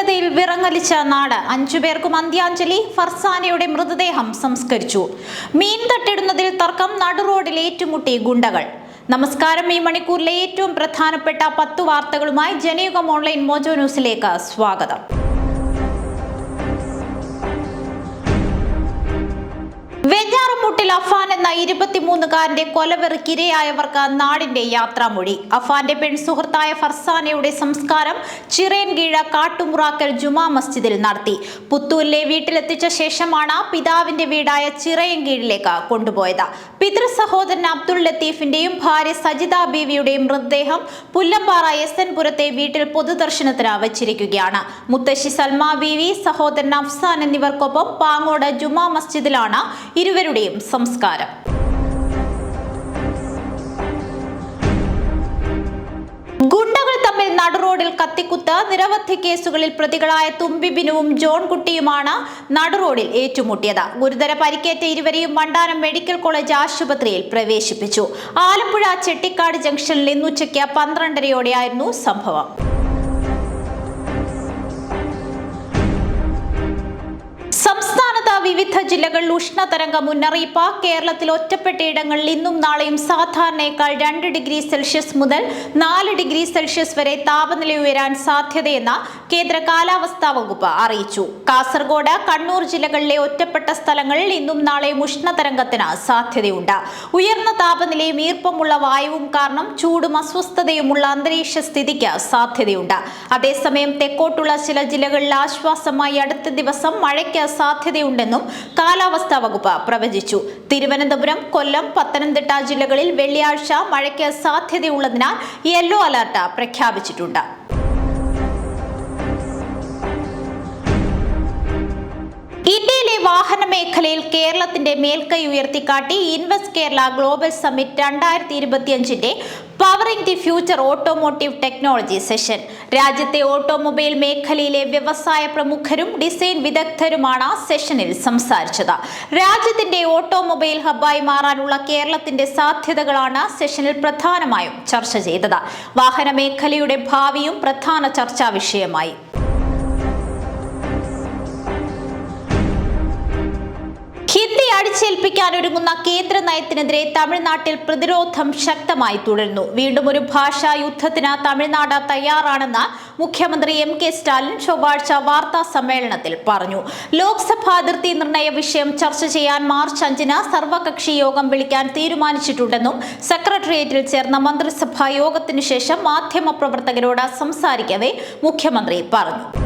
ഭീകരതയിൽ വിറങ്ങലിച്ച നാട്. അഞ്ചുപേർക്കും അന്ത്യാഞ്ജലി. ഫർസാനയുടെ മൃതദേഹം സംസ്കരിച്ചു. മീൻ തട്ടിടുന്നതിൽ തർക്കം. നടുറോഡിൽ ഏറ്റുമുട്ടി ഗുണ്ടകൾ. നമസ്കാരം. ഈ മണിക്കൂറിലെ ഏറ്റവും പ്രധാനപ്പെട്ട പത്ത് വാർത്തകളുമായി ജനയുഗം ഓൺലൈൻ മോജോ ന്യൂസിലേക്ക് സ്വാഗതം. അഫാൻ എന്ന ഇരുപത്തിമൂന്നുകാരന്റെ കൊലവെറുക്കിരയായവർക്ക് നാടിന്റെ യാത്രാമൊഴി. അഫാന്റെ പെൺസുഹൃത്തായ ഫർസാനയുടെ സംസ്കാരം ചിറേൻകീഴ കാട്ടുമുറാക്കൽ ജുമാ മസ്ജിദിൽ നടത്തി. പുത്തൂരിലെ വീട്ടിലെത്തിച്ച ശേഷമാണ് പിതാവിന്റെ വീടായ ചിറയൻകീഴിലേക്ക് കൊണ്ടുപോയത്. പിതൃ സഹോദരൻ അബ്ദുൾ ലത്തീഫിന്റെയും ഭാര്യ സജിത ബീവിയുടെയും മൃതദേഹം പുല്ലമ്പാറ എസ് എൻ പുരത്തെ വീട്ടിൽ പൊതുദർശനത്തിന് വച്ചിരിക്കുകയാണ്. മുത്തശ്ശി സൽമ ബീവി സഹോദരൻ അഫ്സാൻ എന്നിവർക്കൊപ്പം പാങ്ങോട് ജുമാ മസ്ജിദിലാണ് ഇരുവരുടെയും സംസ്കാരം ഗുണ്ടകൾ തമ്മിൽ നടുറോഡിൽ കത്തിക്കുത്ത് നിരവധി കേസുകളിൽ പ്രതികളായ തുമ്പിബിനുവും ജോൺ കുട്ടിയുമാണ് നടുറോഡിൽ ഏറ്റുമുട്ടിയത്. ഗുരുതര പരിക്കേറ്റ ഇരുവരെയും മണ്ടാനം മെഡിക്കൽ കോളേജ് ആശുപത്രിയിൽ പ്രവേശിപ്പിച്ചു. ആലപ്പുഴ ചെട്ടിക്കാട് ജംഗ്ഷനിൽ ഇന്നുച്ചയ്ക്ക് പന്ത്രണ്ടരയോടെയായിരുന്നു സംഭവം. വിവിധ ജില്ലകളിൽ ഉഷ്ണതരംഗ മുന്നറിയിപ്പ്. കേരളത്തിൽ ഒറ്റപ്പെട്ടയിടങ്ങളിൽ ഇന്നും നാളെയും സാധാരണയേക്കാൾ രണ്ട് ഡിഗ്രി സെൽഷ്യസ് മുതൽ നാല് ഡിഗ്രി സെൽഷ്യസ് വരെ താപനില ഉയരാൻ സാധ്യതയെന്ന് കേന്ദ്ര കാലാവസ്ഥാ വകുപ്പ് അറിയിച്ചു. കാസർഗോഡ് കണ്ണൂർ ജില്ലകളിലെ ഒറ്റപ്പെട്ട സ്ഥലങ്ങളിൽ ഇന്നും നാളെയും ഉഷ്ണതരംഗത്തിന് സാധ്യതയുണ്ട്. ഉയർന്ന താപനിലയും ഈർപ്പമുള്ള വായുവും കാരണം ചൂടും അസ്വസ്ഥതയുമുള്ള അന്തരീക്ഷ സ്ഥിതിക്ക് സാധ്യതയുണ്ട്. അതേസമയം തെക്കോട്ടുള്ള ചില ജില്ലകളിൽ ആശ്വാസമായി അടുത്ത ദിവസം മഴയ്ക്ക് സാധ്യതയുണ്ടെന്നും കാലാവസ്ഥാ വകുപ്പ് പ്രവചിച്ചു. തിരുവനന്തപുരം കൊല്ലം പത്തനംതിട്ട ജില്ലകളിൽ വെള്ളിയാഴ്ച മഴയ്ക്ക് സാധ്യതയുള്ളതിനാൽ യെല്ലോ അലർട്ട് പ്രഖ്യാപിച്ചിട്ടുണ്ട്. ഇന്ത്യയിലെ വാഹന മേഖലയിൽ കേരളത്തിന്റെ മേൽക്കൈ ഉയർത്തിക്കാട്ടി ഇൻവെസ്റ്റ് കേരള ഗ്ലോബൽ സമ്മിറ്റ് രണ്ടായിരത്തി ഇരുപത്തിയഞ്ചിന്റെ powering the future automotive technology session. രാജ്യത്തെ ഓട്ടോമൊബൈൽ മേഖലയിലെ വ്യവസായ പ്രമുഖരും ഡിസൈൻ വിദഗ്ധരുമാണ് സെഷനിൽ സംസാരിച്ചത്. രാജ്യത്തിന്റെ ഓട്ടോമൊബൈൽ ഹബ്ബായി മാറാനുള്ള കേരളത്തിന്റെ സാധ്യതകളാണ് സെഷനിൽ പ്രധാനമായും ചർച്ച ചെയ്തത്. വാഹന മേഖലയുടെ ഭാവിയും പ്രധാന ചർച്ചാ വിഷയമായി. ഒരുങ്ങുന്ന കേന്ദ്ര നയത്തിനെതിരെ തമിഴ്നാട്ടിൽ പ്രതിരോധം ശക്തമായി തുടരുന്നു. വീണ്ടും ഒരു ഭാഷാ യുദ്ധത്തിന് തമിഴ്നാട് തയ്യാറാണെന്ന് മുഖ്യമന്ത്രി എം കെ സ്റ്റാലിൻ ചൊവ്വാഴ്ച വാർത്താ സമ്മേളനത്തിൽ പറഞ്ഞു. ലോക്സഭാ അതിർത്തി നിർണയ വിഷയം ചർച്ച ചെയ്യാൻ മാർച്ച് അഞ്ചിന് സർവകക്ഷി യോഗം വിളിക്കാൻ തീരുമാനിച്ചിട്ടുണ്ടെന്നും സെക്രട്ടേറിയറ്റിൽ ചേർന്ന മന്ത്രിസഭാ യോഗത്തിനു ശേഷം മാധ്യമപ്രവർത്തകരോട് സംസാരിക്കവേ മുഖ്യമന്ത്രി പറഞ്ഞു.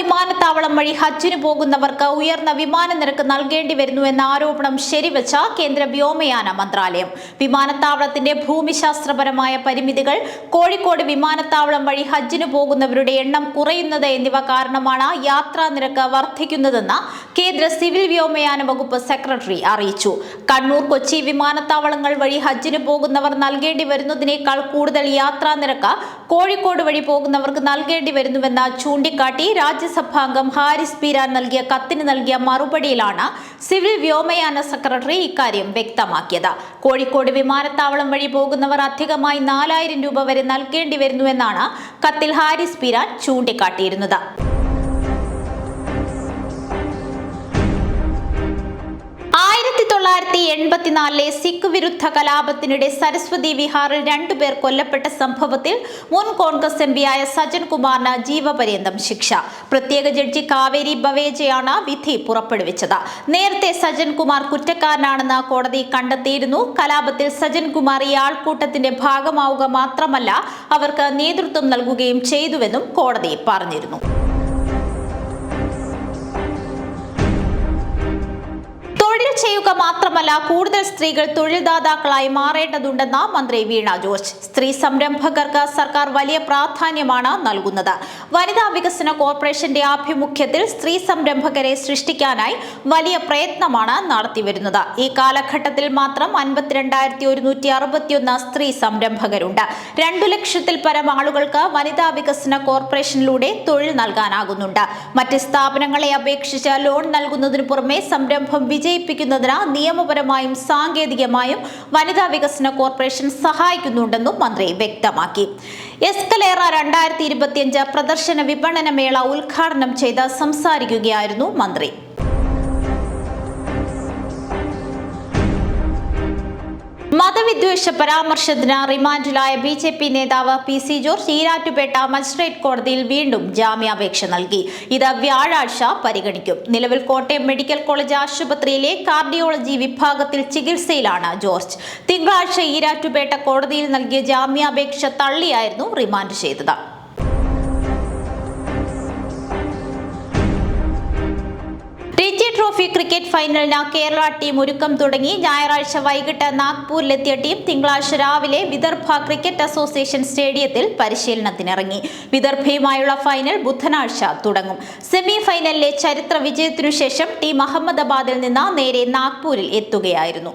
വിമാനത്താവളം വഴി ഹജ്ജിന് പോകുന്നവർക്ക് ഉയർന്ന വിമാന നിരക്ക് നൽകേണ്ടി വരുന്നു എന്ന ആരോപണം ശരിവെച്ച കേന്ദ്ര വ്യോമയാന മന്ത്രാലയം. വിമാനത്താവളത്തിന്റെ ഭൂമിശാസ്ത്രപരമായ പരിമിതികൾ കോഴിക്കോട് വിമാനത്താവളം വഴി ഹജ്ജിന് പോകുന്നവരുടെ എണ്ണം കുറയുന്നത് എന്നിവ കാരണമാണ് യാത്രാ നിരക്ക് വർദ്ധിക്കുന്നതെന്ന് കേന്ദ്ര സിവിൽ വ്യോമയാന വകുപ്പ് സെക്രട്ടറി അറിയിച്ചു. കണ്ണൂർ കൊച്ചി വിമാനത്താവളങ്ങൾ വഴി ഹജ്ജിന് പോകുന്നവർ നൽകേണ്ടി വരുന്നതിനേക്കാൾ കൂടുതൽ യാത്രാ നിരക്ക് കോഴിക്കോട് വഴി പോകുന്നവർക്ക് നൽകേണ്ടി വരുന്നുവെന്ന് ചൂണ്ടിക്കാട്ടി രാജ്യസഭാംഗം ഹാരിസ് പീരാൻ നൽകിയ കത്തിന് നൽകിയ മറുപടിയിലാണ് സിവിൽ വ്യോമയാന സെക്രട്ടറി ഇക്കാര്യം വ്യക്തമാക്കിയത്. കോഴിക്കോട് വിമാനത്താവളം വഴി പോകുന്നവർ അധികമായി നാലായിരം രൂപ വരെ നൽകേണ്ടി വരുന്നുവെന്നാണ് കത്തിൽ ഹാരിസ് പീരാൻ ചൂണ്ടിക്കാട്ടിയിരുന്നത്. തൊള്ളായിരത്തി എൺപത്തിനാലിലെ സിഖ് വിരുദ്ധ കലാപത്തിനിടെ സരസ്വതി വിഹാറിൽ രണ്ടുപേർ കൊല്ലപ്പെട്ട സംഭവത്തിൽ മുൻ കോൺഗ്രസ് എം പിയായ സജൻ കുമാറിന് ജീവപര്യന്തം ശിക്ഷ. പ്രത്യേക ജഡ്ജി കാവേരി ബവേജയാണ് വിധി പുറപ്പെടുവിച്ചത്. നേരത്തെ സജൻ കുമാർ കുറ്റക്കാരനാണെന്ന് കോടതി കണ്ടെത്തിയിരുന്നു. കലാപത്തിൽ സജൻ കുമാർ ഈ ആൾക്കൂട്ടത്തിന്റെ ഭാഗമാവുക മാത്രമല്ല അവർക്ക് നേതൃത്വം നൽകുകയും ചെയ്തുവെന്നും കോടതി പറഞ്ഞിരുന്നു. ചെയ്യുക മാത്രമല്ല കൂടുതൽ സ്ത്രീകൾ തൊഴിൽദാതാക്കളായി മാറേണ്ടതുണ്ടെന്ന് മന്ത്രി വീണ ജോർജ്. സ്ത്രീ സംരംഭകർക്ക് സർക്കാർ വലിയ പ്രാധാന്യമാണ് നൽകുന്നത്. വനിതാ വികസന കോർപ്പറേഷന്റെ ആഭിമുഖ്യത്തിൽ സ്ത്രീ സംരംഭകരെ സൃഷ്ടിക്കാനായി വലിയ പ്രയത്നമാണ് നടത്തിവരുന്നത്. ഈ കാലഘട്ടത്തിൽ മാത്രം അൻപത്തിരണ്ടായിരത്തി ഒരുന്നൂറ്റി അറുപത്തിയൊന്ന് സ്ത്രീ സംരംഭകരുണ്ട്. രണ്ടു ലക്ഷത്തിൽ പരം ആളുകൾക്ക് വനിതാ വികസന കോർപ്പറേഷനിലൂടെ തൊഴിൽ നൽകാനാകുന്നുണ്ട്. മറ്റ് സ്ഥാപനങ്ങളെ അപേക്ഷിച്ച് ലോൺ നൽകുന്നതിനു പുറമെ സംരംഭം വിജയിപ്പിക്കുന്ന വർദ്ധിപ്പിക്കുന്നതിന് നിയമപരമായും സാങ്കേതികമായും വനിതാ വികസന കോർപ്പറേഷൻ സഹായിക്കുന്നുണ്ടെന്നും മന്ത്രി വ്യക്തമാക്കി. എസ്കലേറ രണ്ടായിരത്തി ഇരുപത്തിയഞ്ച് പ്രദർശന വിപണന മേള ഉദ്ഘാടനം ചെയ്ത് സംസാരിക്കുകയായിരുന്നു മന്ത്രി. മതവിദ്വേഷ പരാമർശത്തിന് റിമാൻഡിലായ ബി ജെ പി നേതാവ് P C George Erattupetta magistrate കോടതിയിൽ വീണ്ടും ജാമ്യാപേക്ഷ നൽകി. ഇത് വ്യാഴാഴ്ച പരിഗണിക്കും. നിലവിൽ കോട്ടയം മെഡിക്കൽ കോളേജ് ആശുപത്രിയിലെ കാർഡിയോളജി വിഭാഗത്തിൽ ചികിത്സയിലാണ് ജോർജ്. തിങ്കളാഴ്ച ഈരാറ്റുപേട്ട കോടതിയിൽ നൽകിയ ജാമ്യാപേക്ഷ തള്ളിയായിരുന്നു റിമാൻഡ് ചെയ്തത്. രഞ്ജി ട്രോഫി ക്രിക്കറ്റ് ഫൈനലിന് കേരള ടീം ഒരുക്കം തുടങ്ങി. ഞായറാഴ്ച വൈകിട്ട് നാഗ്പൂരിലെത്തിയ ടീം തിങ്കളാഴ്ച രാവിലെ വിദർഭ ക്രിക്കറ്റ് അസോസിയേഷൻ സ്റ്റേഡിയത്തിൽ പരിശീലനത്തിനിറങ്ങി. വിദർഭയുമായുള്ള ഫൈനൽ ബുധനാഴ്ച തുടങ്ങും. സെമി ഫൈനലിലെ ചരിത്ര വിജയത്തിനു ശേഷം ടീം അഹമ്മദാബാദിൽ നിന്ന് നേരെ നാഗ്പൂരിൽ എത്തുകയായിരുന്നു.